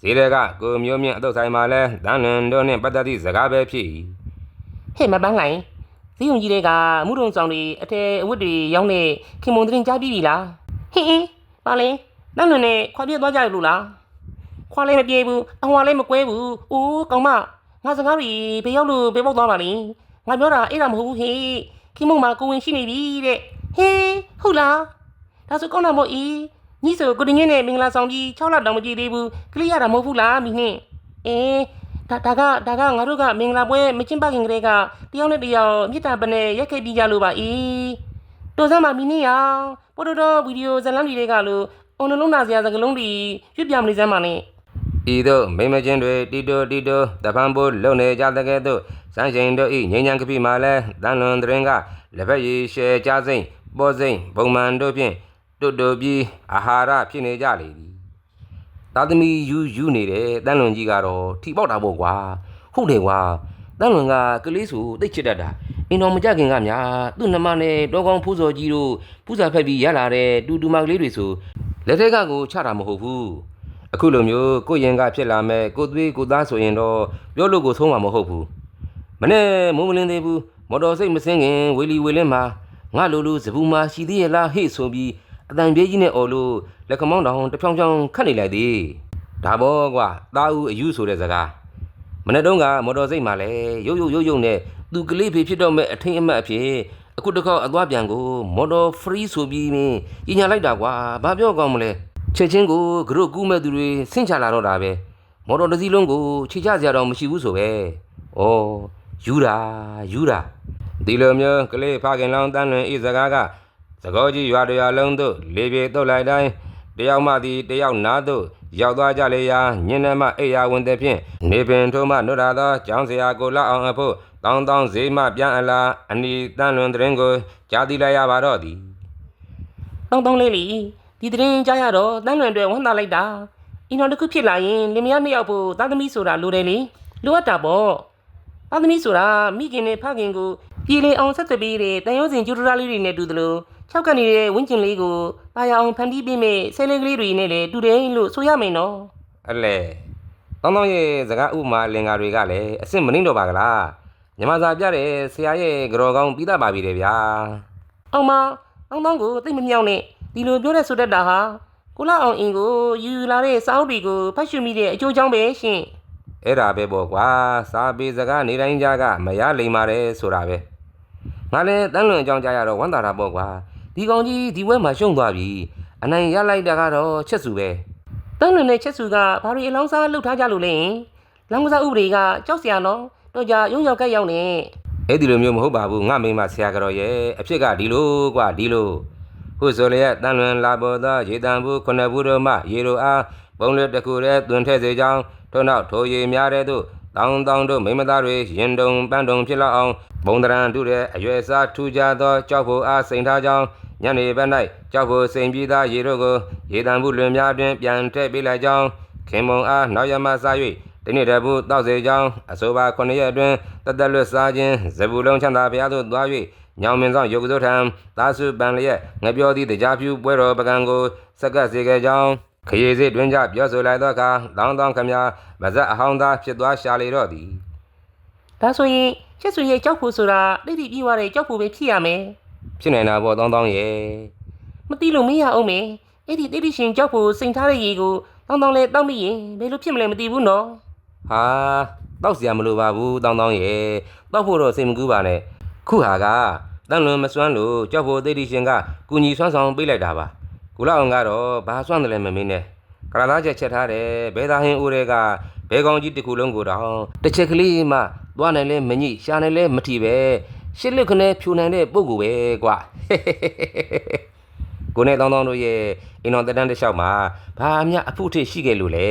ဈေးတွေကကိုမျိုးမြင့်အတုတ်ဆိုင်မှာလဲတန်လွန်တို့နှင့်ပတ်သက်သည့်စကားပဲဖြစ်၏ဟဲ့မပန်းလိုက်ဈေးုံကြီးတွေကမှုတုံဆောင်တွေအထည်အဝတ်တွေရောင်းနေခင်မုံတင်ကြားပြီးပြီလား ဟင်းဟင်းပါလေတန်းလွန်နဲ့ခွာပြစ်သွားကြရလို့လားခွာလည်းမပြေဘူးအဟွာလည်းမကွဲဘူးအိုးကောင်မငါစကားတွေဘယ်ရောက်လို့ဘယ်ပေါက်သွားပါလိငါပြောတာအဲ့ဒါမဟုတ်ဘူးဟေးခင်မုံမှာကိုဝင်ရှိနေပြီတဲ့ဟင်းဟုတ်လားဒါဆိုကောင်းတာမို့ဤညီဆိုကိုတင်ငင်းနဲ့မင်္ဂလာဆောင်ကြီး6လတောင်မကြည့်သေးဘူးကလေးရတာမဟုတ်ဘူးလားမိနှင့်အေးဒါဒါကဒါကငါတို့ကမင်္ဂလာပွဲမကျင်းပခင်ကလေးကတယောက်နဲ့တယောက်မြစ်တာပနဲ့ရက်ခဲ့ပြီးကြလို့ပါအေးတော်စမ်းမမီနီယောင် ပို့တော်တော်ဗီဒီယိုဇာတ်လမ်းတွေကလို့အွန်လုံးနာစရာစကလုံးတွေရွတ်ပြမနေစမ်းပါနဲ့ဤသို့မိမချင်းတွေတီတိုတီတိုတပံပိုးလုံနေကြတဲ့ကဲ့သို့စန်းချိန်တို့ဤငိမ့်ညံကပိမှာလဲတန်လွန်တရင်ကလက်ဖက်ရည်ရှယ်ကြစိမ့်ပေါ်စိမ့်ဘုံမှန်တို့ဖြင့်တွတ်တူပြီးအာဟာရဖြစ်နေကြလေသည်သားသမီးယူယူနေတဲ့တန်လွန်ကြီးကတော့ထိပေါက်တာပေါ့ကွာဟုတ်တယ်ကွာ တန်လွန်ကကလေးဆိုတိတ်ချစ်တတ်တာအင်းတော်မကြခင်ကများသူ့နှမနဲ့တောကောင်းဖူးစော်ကြီးတို့ပူဇာဖက်ပြီးရလာတဲ့တူတူမကလေးတွေဆိုလက်ထက်ကကိုချတာမဟုတ်ဘူးအခုလိုမျိုးကိုယ့်ရင်ကဖြစ်လာမဲ့ကိုယ်သွေးကိုယ်သားဆိုရင်တော့ပြောလို့ကိုဆုံးမှာမဟုတ်ဘူးမနဲ့မိုးမလင်းသေးဘူးမော်တော်စိတ်မစင်းခင်ဝေလီဝေလင်းမှာငါလိုလိုစပူမှာရှိသေးရဲ့လားဟေ့ဆိုပြီးအတန်ပြေးကြီးနဲ့អော်လို့လက်ခမောင်းတောင်တစ်ဖြောင်းဖြောင်းခတ်နေလိုက်သေးဒါဘောကွာတာဦးအယူဆိုတဲ့စကား မနေ့တုန်းကမော်တော်စိတ်မှာလဲရုပ်ရုပ်ရုပ်ရုပ်နဲ့သူကလေးဖေဖြစ်တော့မဲ့အထင်းအမတ်အဖြစ်အခုတစ်ခေါက်အသွားပြန်ကိုမော်တော် free ဆိုပြီးမင်းကြီးညာလိုက်တာကွာဘာပြောကောင်းမလဲချက်ချင်းကိုဂရုကူးမဲ့သူတွေဆင့်ချလာတော့တာပဲမော်တော်တစ်စီးလုံးကိုခြေချစရာတော့မရှိဘူးဆိုပဲဩယူတာယူတာဒီလိုမျိုးကလေးဖခင်လောင်းတန်းလွင်ဤစကားကသကောကြီးရွာတရွာလုံးသို့လေပြေတုတ်လိုက်တိုင်းတယောက်မှသည်တယောက်နားသို့ ရောက်သွားကြလေရာညင်နမအိယာဝင်တဲ့ဖြင့်နေပင်ထိုးမှနှုတ်ရသောကျောင်းဆရာကိုလောက်အောင်အဖို့တောင်းတောင်းဈေးမှပြန်အလာအနီတန်းလွင်တရင်ကိုကြားသိလိုက်ရပါတော့သည်တောင်းတောင်းလေးလီဒီတရင်ကြားရတော့တန်းလွန်အတွက်ဝမ်းသာလိုက်တာအင်းတော်တစ်ခုဖြစ်လာရင်လင်မယားနှစ်ယောက်ဖို့သားသမီးဆိုတာလိုတယ်လေလိုအပ်တာပေါ့သားသမီးဆိုတာမိခင်နဲ့ဖခင်ကို ပြည်လေအောင်ဆက်သွယ်ပေးတဲ့တန်ရုံးစင်ကျူတရာလေးတွေနဲ့တူသလို၆ကနေနေတဲ့ဝင်းကျင်လေးကိုတာယာအောင်ဖန်တီးပေးမဲ့ဆဲလေးကလေးတွေနဲ့လည်းတူတယ်လို့ဆိုရမယ်နော်အလဲတောင်းတောင်းရဲ့စကားဥမာလင်္ကာတွေကလည်းအစ်စ်မနှိမ့်တော့ပါကလားညမစာပြတဲ့ဆရာရဲ့ကြော်ကောင်းပြီးသားပါပြီတယ်ဗျာအောင်မတောင်းတောင်းကိုသိမမြောက်နဲ့ဒီလိုပြောတဲ့ဆိုတတ်တာဟာကိုလာအောင်အင်ကိုယူယူလာတဲ့စာအုပ်တွေကိုဖတ်ရှုမိတဲ့အကျိုးကြောင့်ပဲရှင်အဲ့ဒါပဲပေါ့ကွာစာပေစကားနေတိုင်းကြားကမရလိမ္မာတယ်ဆိုတာပဲ ငါလည်းတန်းလွန်အကြောင်းကြားရတော့ဝမ်းသာတာပေါ့ကွာဒီကောင်ကြီးဒီဘက်မှာရှုံသွားပြီအနိုင်ရလိုက်တာကတော့ချက်စုပဲတန်းလွင်တဲ့ချက်စုကဘာတွေအလောင်းစားလှုပ်ထားကြလို့လဲလောင်းကစားဥပဒေကကြောက်စရာနော်တော့ကြရုံရောက်ကက်ရောက်နေအဲ့ဒီလိုမျိုးမဟုတ်ပါဘူးငါမိမဆရာကြော်ရဲ့အဖြစ်ကဒီလိုကွာဒီလိုခုဆိုလျက်တန်လွန်လာပေါ်သောရေတံဘူးခုနှစ်ဘူးတို့မှရေလိုအားဘုံလက်တစ်ခုတည်းတွင်ထည့်စေကြောင်းထို့နောက်ထိုရေများတဲ့သို့တောင်းတောင်းတို့မိမသားတွေရင်တုံပန်းတုံဖြစ်လောက်အောင် ဘုံတရံတုတဲ့အရွယ်စားထူကြသောကြောက်ဖို့အားစိန်ထားကြောင်းညနေဘက်၌ကြောက်ဖို့စိန်ပြီးသားရေတို့ကိုရေတံဘူးလွင်များတွင်ပြန်ထည့်ပေးလိုက်ကြောင်းခင်မုံအားနောက်ရမစား၍ဒီနေ့တပူတောက်စေကြောင်းအဆိုပါ9ရက်အတွင်းတသက်လွတ်စားခြင်းဇဗူလုံးချမ်းသာဘုရားသို့သွား၍ညောင်မင်းဆောင်ယုတ်စိုးထံသာစုပန်လျက်ငပြောသည့်တရားဖြူပွဲတော်ပကံကိုစက္ကပ်စေခဲ့ကြောင်းခရီးစိတွင်ကြပြောဆိုလိုက်သောအခါလောင်းတောင်းခမများမဇက်အဟောင်းသားဖြစ်သွားရှာလေတော့သည် ဒါဆိုရင်ချစ်စွေရဲ့ကြောက်ဖို့ဆိုတာတိတိပြေးသွားတဲ့ကြောက်ဖို့ပဲဖြစ်ရမယ်ဖြစ်နိုင်တာပေါ့တောင်းတောင်းရဲ့မသိလို့မရအောင်မယ်အဲ့ဒီတိတိရှင်ကြောက်ဖို့စိန်ထားတဲ့ရေကိုတောင်းတောင်းလေးတောက်မိရင်ဘယ်လိုဖြစ်မလဲမသိဘူးနော်ဟာတောက်စရာမလိုပါဘူးတောင်းတောင်းရဲ့တောက်ဖို့တော့စိတ်မကူးပါနဲ့ခုဟာကတန်လွန်မစွမ်းလို့ကြောက်ဖို့တိတိရှင်ကကုညီဆွမ်းဆောင်ပေးလိုက်တာပါကိုလောက်အောင်ကတော့ဘာစွမ်းတယ်လဲမမင်းနဲ့ကရသားချက်ချက်ထားတယ်ဘဲသားဟင်းဦးတွေက ဘဲကောင်ကြီးတစ်ခုလုံးကိုတောင်တစ်ချက်ကလေးမှသွားနိုင်လဲမညိရှာနိုင်လဲမထီပဲရှစ်လွတ်ခနဲ့ဖြူနိုင်တဲ့ပုံကိုပဲကွာကိုနဲ့တောင်းတောင်းတို့ရဲ့အင်တော်တက်တန်းတစ်လျှောက်မှာဘာမှအဖို့ထိရှိခဲ့လို့လဲ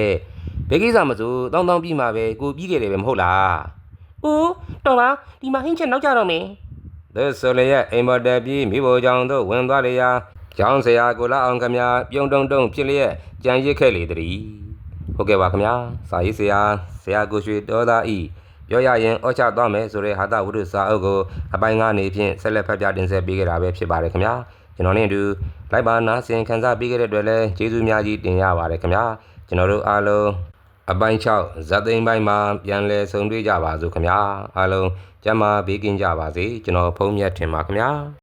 ဘယ်ကိစ္စမဆိုတောင်းတောင်းပြီးမှပဲကိုပြီးခဲ့တယ်ပဲမဟုတ်လား။အိုးတော်ပါဒီမှာဟင်းချက်နောက်ကြတော့မယ်သဆိုလျက်အိမ်မော်တက်ပြီးမိဘကြောင့်တို့ဝင်သွားလေရာကျောင်းဆရာကိုလာအောင်ခမပြုံတုံတုံဖြစ်လျက်ကြံရစ်ခဲ့လေတည်း ဟုတ်ကဲ့ပါခမစာရေးဆရာဆရာကိုရွှေတော်သားဤပြောရရင်အော့ချသွားမယ်ဆိုတဲ့ဟာတာဝိတုစာအုပ်ကိုအပိုင်းကနေဖြင့်ဆက်လက်ဖတ်ပြတင်ဆက်ပေးကြတာပဲဖြစ်ပါတယ်ခင်ဗျာကျွန်တော်နဲ့အတူလိုက်ပါနာဆင်ခန်းစားပေးခဲ့တဲ့အတွက်လည်းကျေးဇူးများကြီးတင်ရပါတယ်ခင်ဗျာကျွန်တော်တို့အားလုံးအပိုင်း6ဇတ်သိမ်းပိုင်းမှာပြန်လည်ဆုံတွေ့ကြပါစို့ခင်ဗျာအားလုံးကျမ်းမာဘေးကင်းကြပါစေကျွန်တော်ဖုံးမြတ်ထင်ပါခင်ဗျာ